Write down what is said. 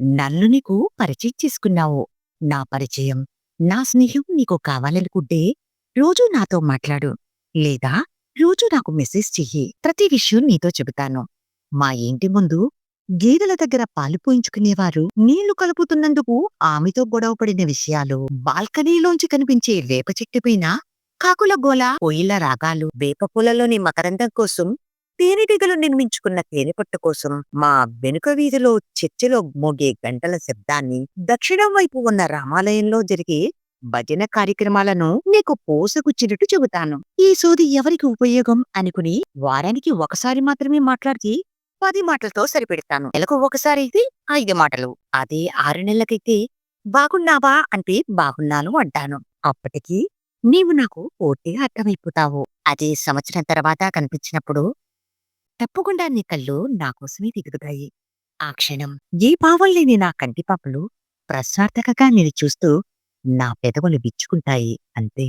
నన్ను నీకు పరిచయం చేసుకున్నావు. నా పరిచయం, నా స్నేహం నీకు కావాలనుకుంటే రోజూ నాతో మాట్లాడు. లేదా రోజూ నాకు మెసేజ్ చెయ్యి. ప్రతి విషయం నీతో చెబుతాను. మా ఇంటి ముందు గేదెల దగ్గర పాలు పోయించుకునేవారు నీళ్ళు కలుపుతున్నందుకు ఆమెతో గొడవపడిన విషయాలు, బాల్కనీలోంచి కనిపించే వేప చెట్టుపైన కాకుల గోల, పొయ్యిల రాగాలు, వేప పొలలోని మకరందం కోసం తేనెటీగలు నిర్మించుకున్న తేనెపట్టు కోసం మా వెనుక వీధిలో చర్చిలో మోగే గంటల శబ్దాన్ని, దక్షిణం వైపు ఉన్న రామాలయంలో జరిగే భజన కార్యక్రమాలను నీకు పోసగుచ్చినట్టు చెబుతాను. ఈ సోది ఎవరికి ఉపయోగం అనుకుని వారానికి ఒకసారి మాత్రమే మాట్లాడితే పది మాటలతో సరిపెడతాను. నెలకు ఒకసారి అయితే ఐదు మాటలు. అదే ఆరు నెలలకైతే బాగున్నావా అంటే బాగున్నాను అంటాను. అప్పటికి నీవు నాకు పూర్తిగా అర్థమైపోతావు. అదే సంవత్సరం తర్వాత కనిపించినప్పుడు తప్పకుండా నీ కళ్ళు నాకోసమే దిగుతాయి ఆ క్షణం ఏ భావం లేని నా కంటిపాపలు ప్రశ్నార్థకంగా నేను చూస్తూ నా పెదవులు విచ్చుకుంటాయి అంతే.